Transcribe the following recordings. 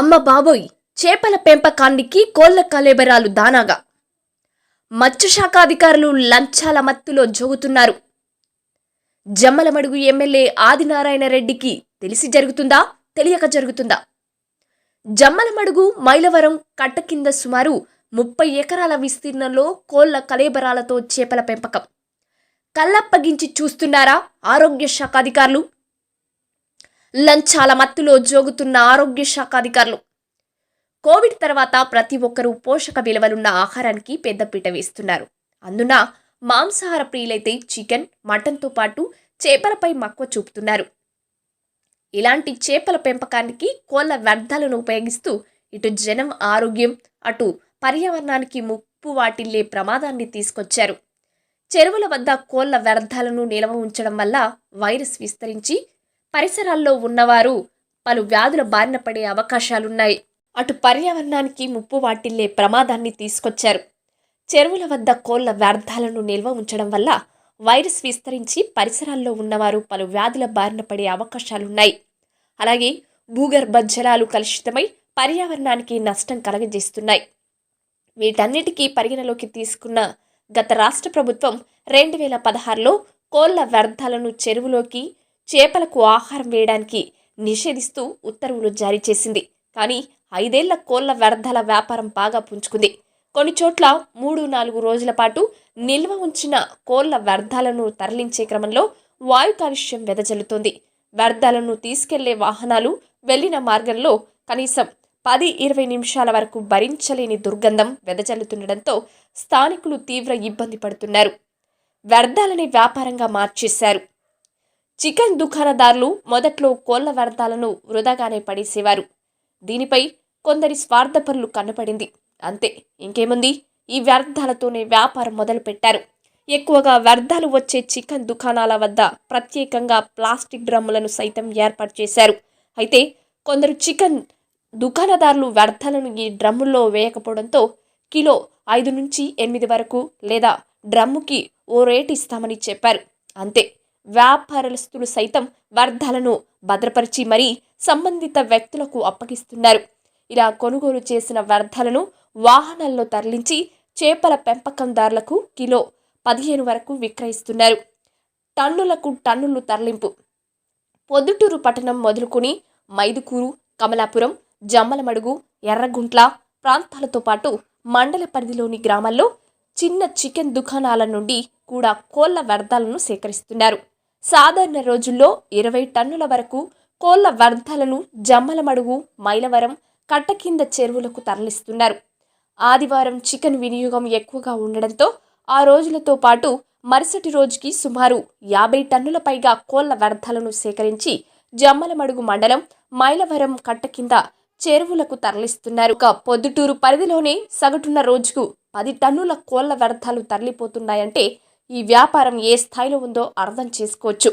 అమ్మ బాబోయ్ చేపల పెంపకానికి కోళ్ళ కలేబరాలు దానాగా. మత్స్యశాఖ అధికారులు లంచాల మత్తులో జోగుతున్నారు. జమ్మలమడుగు ఎమ్మెల్యే ఆదినారాయణ రెడ్డికి తెలిసి జరుగుతుందా? తెలియక జరుగుతుందా? జమ్మలమడుగు మైలవరం కట్ట కింద సుమారు ముప్పై ఎకరాల విస్తీర్ణంలో కోళ్ళ కలేబరాలతో చేపల పెంపకం. కళ్ళప్పగించి చూస్తున్నారా ఆరోగ్య శాఖ అధికారులు లంచాల మత్తులో జోగుతున్న ఆరోగ్య శాఖ అధికారులు. కోవిడ్ తర్వాత ప్రతి ఒక్కరూ పోషక విలువలున్న ఆహారానికి పెద్దపీట వేస్తున్నారు. అందున మాంసాహార ప్రియులైతే చికెన్ మటన్తో పాటు చేపలపై మక్కువ చూపుతున్నారు. ఇలాంటి చేపల పెంపకానికి కోళ్ళ వ్యర్థాలను ఉపయోగిస్తూ ఇటు జనం ఆరోగ్యం అటు పర్యావరణానికి ముప్పు వాటిల్లే ప్రమాదాన్ని తీసుకొచ్చారు. చెరువుల వద్ద కోళ్ళ వ్యర్థాలను నిల్వ ఉంచడం వల్ల వైరస్ విస్తరించి పరిసరాల్లో ఉన్నవారు పలు వ్యాధుల బారిన పడే అవకాశాలున్నాయి. అటు పర్యావరణానికి ముప్పు వాటిల్లే ప్రమాదాన్ని తీసుకొచ్చారు. చెరువుల వద్ద కోళ్ళ వ్యర్థాలను నిల్వ ఉంచడం వల్ల వైరస్ విస్తరించి పరిసరాల్లో ఉన్నవారు పలు వ్యాధుల బారిన పడే అవకాశాలున్నాయి. అలాగే భూగర్భ జలాలు కలుషితమై పర్యావరణానికి నష్టం కలగజేస్తున్నాయి. వీటన్నిటికీ పరిగణలోకి తీసుకున్న గత రాష్ట్ర ప్రభుత్వం రెండు వేల పదహారులో కోళ్ళ వ్యర్థాలను చెరువులోకి చేపలకు ఆహారం వేయడానికి నిషేధిస్తూ ఉత్తర్వులు జారీ చేసింది. కానీ ఐదేళ్ళ కోళ్ళ వ్యర్థాల వ్యాపారం బాగా పుంజుకుంది. కొన్ని చోట్ల మూడు నాలుగు రోజుల పాటు నిల్వ ఉంచిన కోళ్ళ వ్యర్థాలను తరలించే క్రమంలో వాయు కాలుష్యం వెదజల్లుతోంది. వ్యర్థాలను తీసుకెళ్ళే వాహనాలు వెళ్ళిన మార్గంలో కనీసం పది ఇరవై నిమిషాల వరకు భరించలేని దుర్గంధం వెదజల్లుతుండటంతో స్థానికులు తీవ్ర ఇబ్బంది పడుతున్నారు. వ్యర్థాలని వ్యాపారంగా మార్చేశారు. చికెన్ దుకాణదారులు మొదట్లో కోళ్ళ వ్యర్థాలను వృధాగానే పడేసేవారు. దీనిపై కొందరి స్వార్థపరులు కనపడింది. అంతే ఇంకేముంది? ఈ వ్యర్థాలతోనే వ్యాపారం మొదలుపెట్టారు. ఎక్కువగా వ్యర్థాలు వచ్చే చికెన్ దుకాణాల వద్ద ప్రత్యేకంగా ప్లాస్టిక్ డ్రమ్ములను సైతం ఏర్పాటు చేశారు. అయితే కొందరు చికెన్ దుకాణదారులు వ్యర్థాలను ఈ డ్రమ్ముల్లో వేయకపోవడంతో కిలో ఐదు నుంచి ఎనిమిది వరకు లేదా డ్రమ్ముకి ఓ రేటు ఇస్తామని చెప్పారు. అంతే వ్యాపారస్తులు సైతం వ్యర్థాలను భద్రపరిచి మరీ సంబంధిత వ్యక్తులకు అప్పగిస్తున్నారు. ఇలా కొనుగోలు చేసిన వ్యర్థాలను వాహనాల్లో తరలించి చేపల పెంపకందారులకు కిలో పదిహేను వరకు విక్రయిస్తున్నారు. టన్నులకు టన్నులు తరలింపు. పొద్దుటూరు పట్టణం మొదలుకొని మైదుకూరు కమలాపురం జమ్మలమడుగు ఎర్రగుంట్ల ప్రాంతాలతో పాటు మండల పరిధిలోని గ్రామాల్లో చిన్న చికెన్ దుకాణాల నుండి కూడా కోళ్ళ వ్యర్థాలను సేకరిస్తున్నారు. సాధారణ రోజుల్లో ఇరవై టన్నుల వరకు కోళ్ళ వ్యర్థాలను జమ్మలమడుగు మైలవరం కట్ట కింద చెరువులకు తరలిస్తున్నారు. ఆదివారం చికెన్ వినియోగం ఎక్కువగా ఉండడంతో ఆ రోజులతో పాటు మరుసటి రోజుకి సుమారు యాభై టన్నుల పైగా కోళ్ళ వ్యర్థాలను సేకరించి జమ్మలమడుగు మండలం మైలవరం కట్ట కింద చెరువులకు తరలిస్తున్నారు. ఒక పొద్దుటూరు పరిధిలోనే సగటున్న రోజుకు పది టన్నుల కోళ్ళ వ్యర్థాలు తరలిపోతున్నాయంటే ఈ వ్యాపారం ఏ స్థాయిలో ఉందో అర్థం చేసుకోవచ్చు.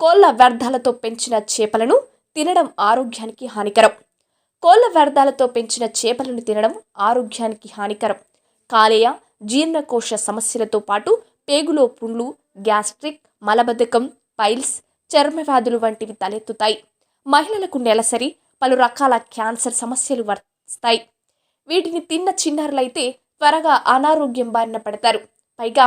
కోళ్ళ వ్యర్థాలతో పెంచిన చేపలను తినడం ఆరోగ్యానికి హానికరం. కోళ్ళ వ్యర్థాలతో పెంచిన చేపలను తినడం ఆరోగ్యానికి హానికరం. కాలేయ జీర్ణకోశ సమస్యలతో పాటు పేగులో పుండ్లు గ్యాస్ట్రిక్ మలబద్ధకం పైల్స్ చర్మ వ్యాధులు వంటివి తలెత్తుతాయి. మహిళలకు నెలసరి పలు రకాల క్యాన్సర్ సమస్యలు వస్తాయి వీటిని తిన్న చిన్నారులైతే త్వరగా అనారోగ్యం బారిన పడతారు. పైగా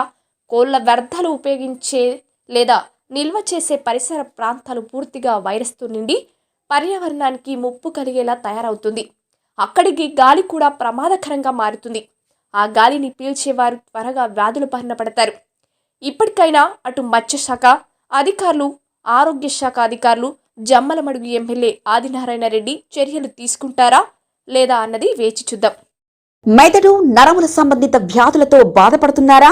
కోళ్ళ వ్యర్థాలు ఉపయోగించే లేదా నిల్వ చేసే పరిసర ప్రాంతాలు పూర్తిగా వైరస్తో నిండి పర్యావరణానికి ముప్పు కలిగేలా తయారవుతుంది. అక్కడికి గాలి కూడా ప్రమాదకరంగా మారుతుంది. ఆ గాలిని పీల్చేవారు త్వరగా వ్యాధులు బారిన పడతారు ఇప్పటికైనా అటు మత్స్యశాఖ అధికారులు ఆరోగ్య శాఖ అధికారులు జమ్మలమడుగు ఎమ్మెల్యే ఆదినారాయణ రెడ్డి చర్యలు తీసుకుంటారా లేదా అన్నది వేచి చూద్దాం. మెదడు నరముల సంబంధిత వ్యాధులతో బాధపడుతున్నారా?